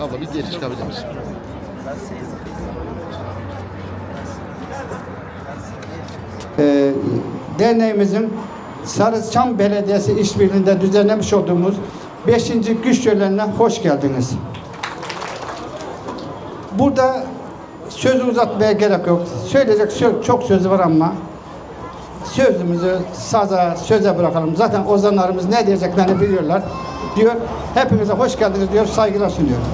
Abla bir geri çıkabilir misin? Ee, derneğimizin Sarıçam Belediyesi işbirliğinde düzenlemiş olduğumuz 5. güç şölenine hoş geldiniz. Burada sözü uzatmaya gerek yok. Söyleyecek sö- çok sözü var ama sözümüzü saza, söze bırakalım. Zaten ozanlarımız ne diyeceklerini biliyorlar. Diyor, hepinize hoş geldiniz diyor, saygılar sunuyorum.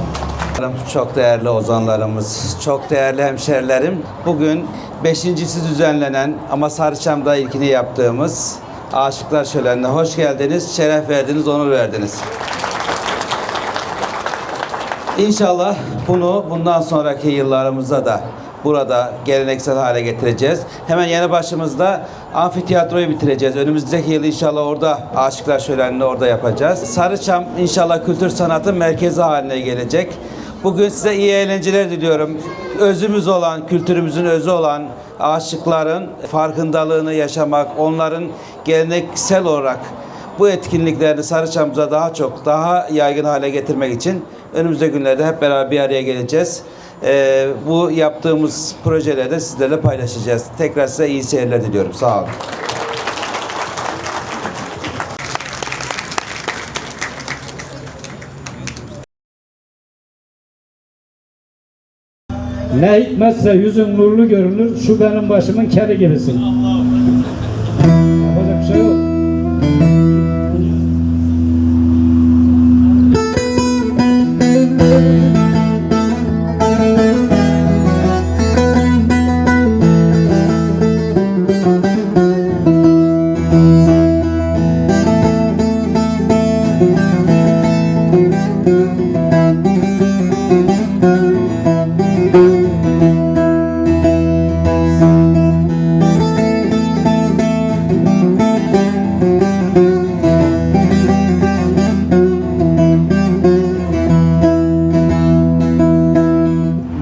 Çok değerli ozanlarımız, çok değerli hemşerilerim. Bugün beşincisi düzenlenen ama Sarıçam'da ilkini yaptığımız Aşıklar Şöleni'ne hoş geldiniz, şeref verdiniz, onur verdiniz. İnşallah bunu bundan sonraki yıllarımızda da burada geleneksel hale getireceğiz. Hemen yanı başımızda amfiteyatroyu bitireceğiz. Önümüzdeki yıl inşallah orada Aşıklar Şöleni'ni orada yapacağız. Sarıçam inşallah kültür sanatın merkezi haline gelecek. Bugün size iyi eğlenceler diliyorum. Özümüz olan, kültürümüzün özü olan aşıkların farkındalığını yaşamak, onların geleneksel olarak bu etkinliklerini Sarıçam'ımıza daha çok, daha yaygın hale getirmek için önümüzdeki günlerde hep beraber bir araya geleceğiz. Ee, bu yaptığımız projeleri de sizlerle paylaşacağız. Tekrar size iyi seyirler diliyorum. Sağ olun. Ne hikmetse yüzün nurlu görünür, şu benim başımın keri gibisin. Yapacak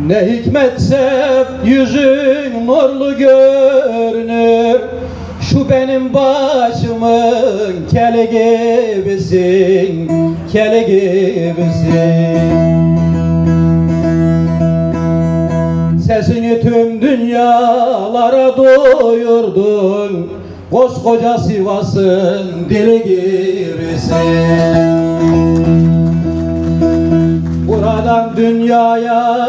Ne hikmetse yüzün nurlu görünür. Şu benim başımın kele gibisin Kele gibisin. Sesini tüm dünyalara duyurdun Koskoca Sivas'ın dili gibisin. Buradan dünyaya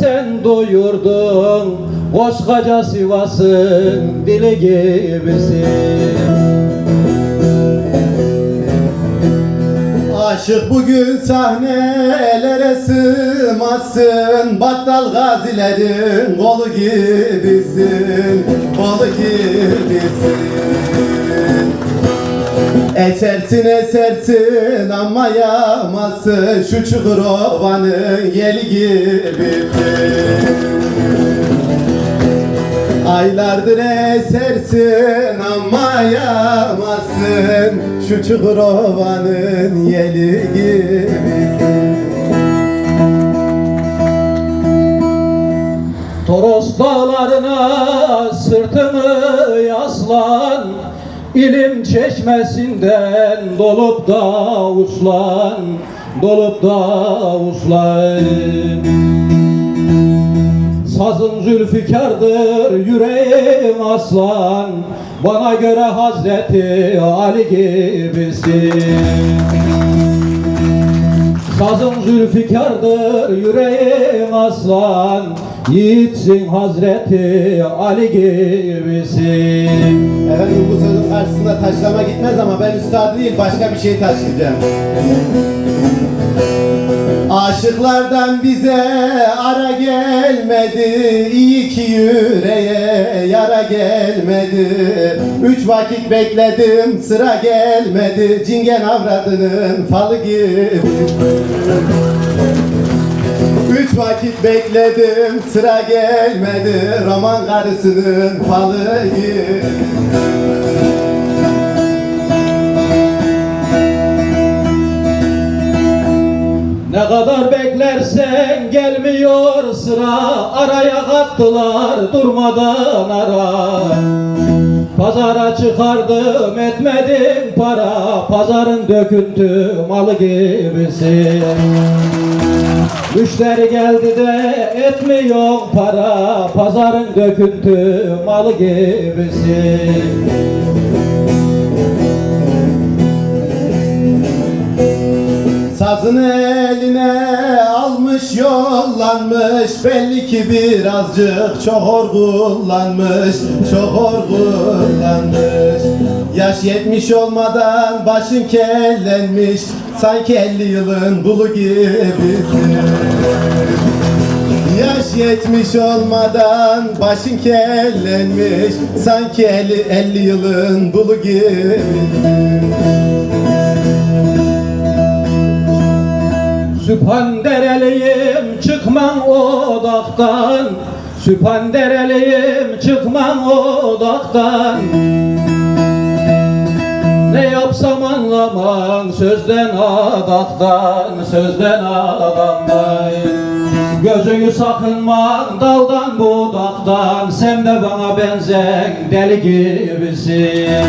sen duyurdun Koskoca Sivas'ın dili gibisin. Aşık bugün sahnelere sığmazsın Battal gazilerin kolu gibisin Kolu gibisin Esersin esersin ama yağmasın Şu Çukurovan'ın yeli gibisin Aylardır esersin ama yağmasın Şu Çukurova'nın yeli gibisin Toros dağlarına sırtını yaslan İlim çeşmesinden dolup da uslan Dolup da uslan. Sazın zülfikardır yüreğim aslan. Bana göre Hazreti Ali gibisin. Sazın zülfikardır yüreğim aslan Yiğitsin Hazreti Ali gibisin Efendim bu sözün karşısında taşlama gitmez ama ben üstad değil başka bir şey taşıyacağım. Aşıklardan bize ara gelmedi İyi ki yüreğe yara gelmedi. Üç vakit bekledim sıra gelmedi Cingen avradının falı gibi Üç vakit bekledim sıra gelmedi. Roman karısının falı gibi. Ne kadar beklersen gelmiyor sıra. Araya kattılar durmadan ara. Pazara çıkardım etmedim para. Pazarın döküntü malı gibisin Müşteri geldi de etmiyor para Pazarın döküntü malı gibisin Sazını almış yollanmış Belli ki birazcık çok hor kullanmış Çok hor kullanmış. Yaş yetmiş olmadan başın kellenmiş. Sanki elli yılın bulu gibisin Yaş yetmiş olmadan başın kellenmiş. Sanki elli, elli yılın bulu gibisin Süphandereliyim çıkmam odaktan Süphandereliyim çıkmam odaktan Ne yapsam anlamam sözden adaktan Sözden adaktan Gözünü sakınma daldan budaktan Sen de bana benzen deli gibisin.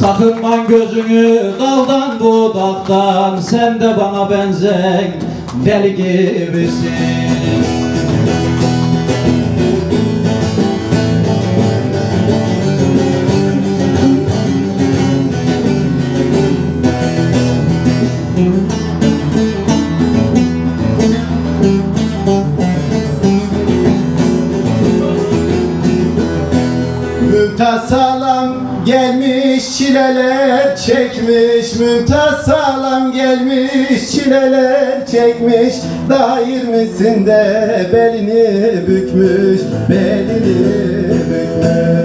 Sakınman gözünü daldan budaktan Sen de bana benzen deli gibisin Mümtaz salam gelmiş çileler çekmiş. Mümtaz salam gelmiş çileler çekmiş. Daha yirmisinde belini bükmüş Belini bükmüş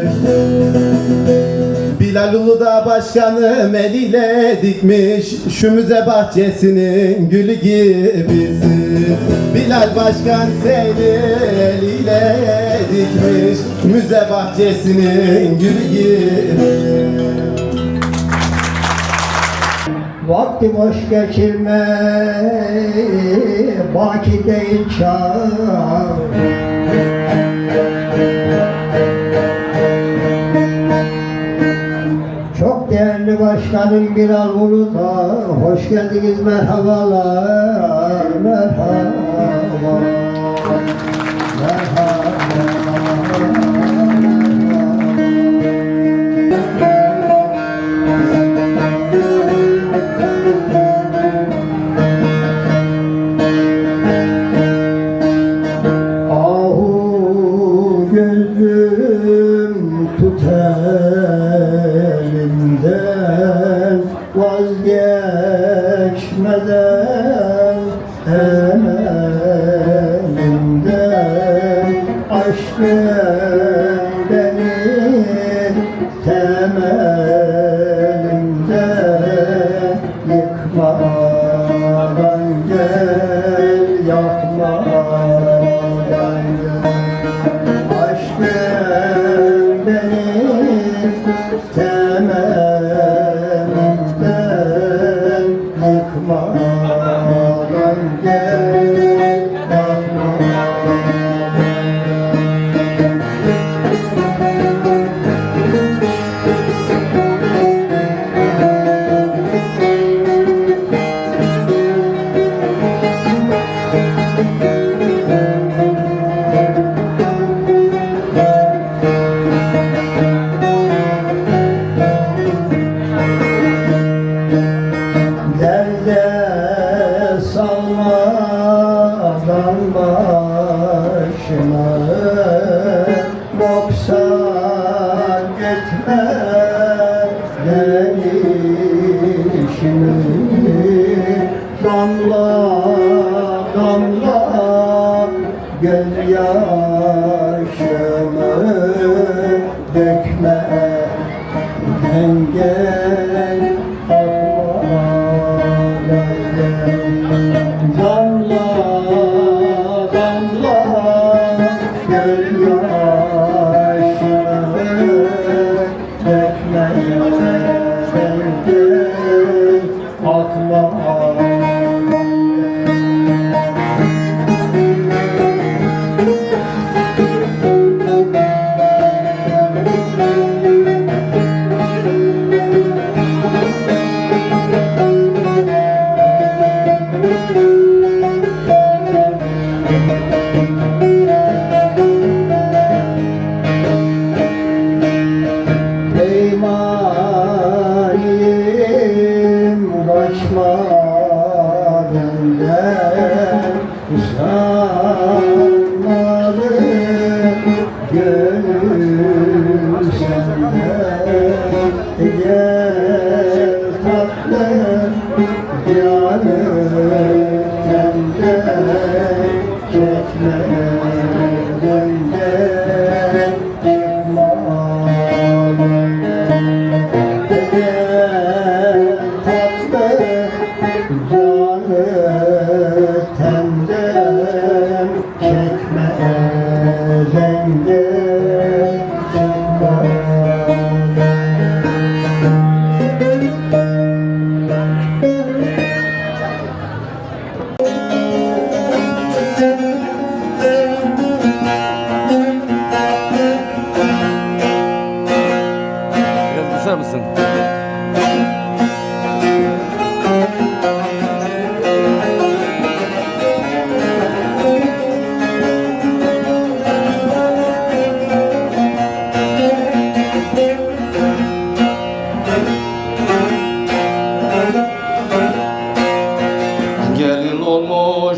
Bilal Uludağ başkanım eliyle dikmiş Şu müze bahçesinin gülü gibisin Bilal başkan seni eliyle dikmiş Müze bahçesinin gülü gibi Vakti boş geçirme, baki değil çağ. Değerli başkanım Bilal Uludağ, hoş geldiniz merhabalar, merhaba. Aşkın başına Boksan gitme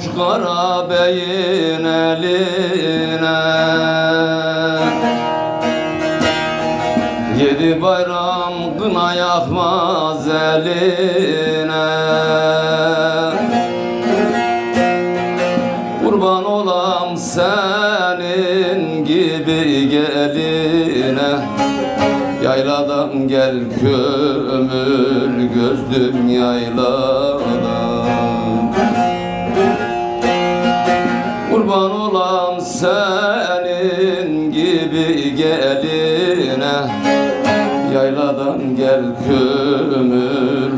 olmuş kara beyin eline. Yedi bayram kına yakmaz eline. Kurban olam senin gibi geline. Yayladan gel kömür gözlüm yayladan senin gibi geline. Yayladan gel kömür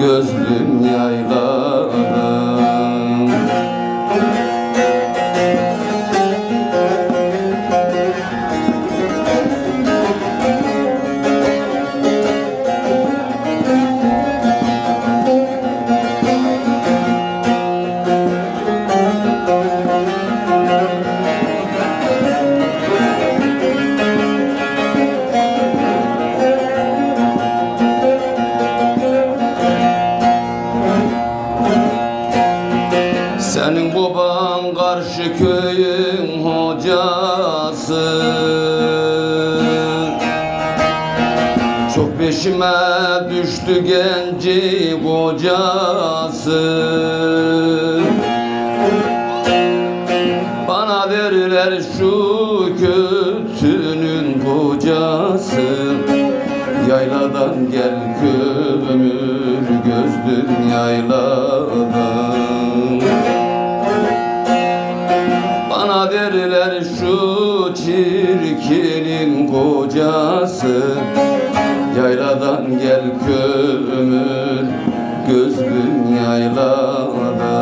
gözlüm yayladan düştü genci kocası. Bana derler şu kötünün kocası. Yayladan gel kömür gözlüm yayladan. Bana derler şu çirkinin kocası Yayladan gel kömür gözlüm yayladan.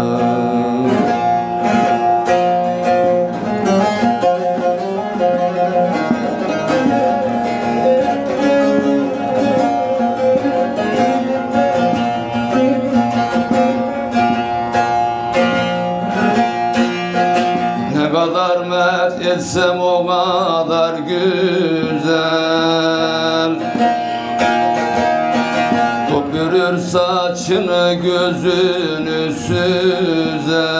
Ne kadar met etsem Saçını gözünü süzer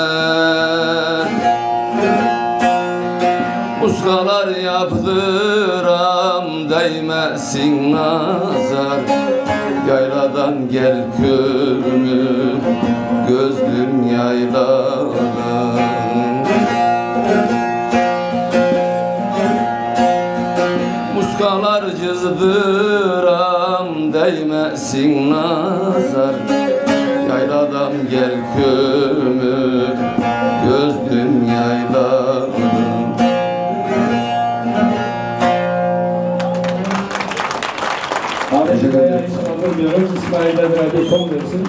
Muskalar yaptıram değmesin nazar. Yayladan gel kömür gözlüm yayladan Muskalar cızdıram değmesin nazar Yayladan gel kömür Kaya için alınmıyoruz. İsmail'e bir son versin.